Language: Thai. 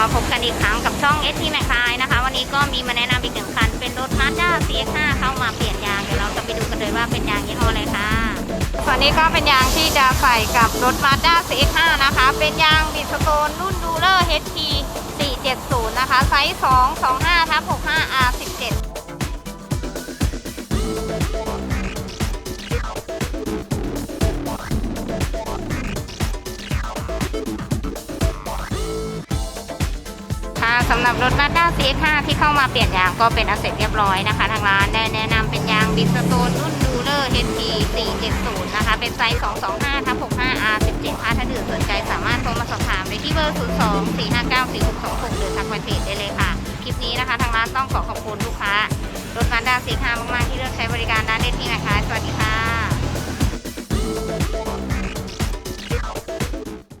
มาพบกันอีกครั้งกับช่อง ST m a c ค i นะคะ วันนี้ก็มีมาแนะนำอีกหนึ่งคัน เป็นรถ Mazda CX5 เข้ามาเปลี่ยนยาง เดี๋ยวเราจะไปดูกันเลยว่าเป็นยางยี่ห้ออะไรค่ะตอนนี้ก็เป็นยางที่จะใส่กับรถมาด้า CX5 นะคะ เป็นยางบิสโตนรุ่นดูเลอร์ HT 470 นะคะ ไซส์ 2 2 สำหรับรถ Mazda CX-5 ที่เข้ามาเปลี่ยนยางก็เป็นอัเสร็จเรียบร้อยนะคะ ทางร้านได้แนะนำเป็นยางบิสโตนรุ่นดูเลอร์ HP 470 นะคะ เป็นไซส์ 225ทับ65 R17 ค่ะถ้าดือสนใจสามารถโทรมาสอบถามได้ที่เบอร์ 02 459 4626 หรือทักไปเพจได้เลยค่ะ คลิปนี้นะคะ ทางร้านต้องขอขอบคุณลูกค้ารถ Mazda CX-5 มาก ๆ ที่เลือกใช้บริการร้านเดนที่นะคะ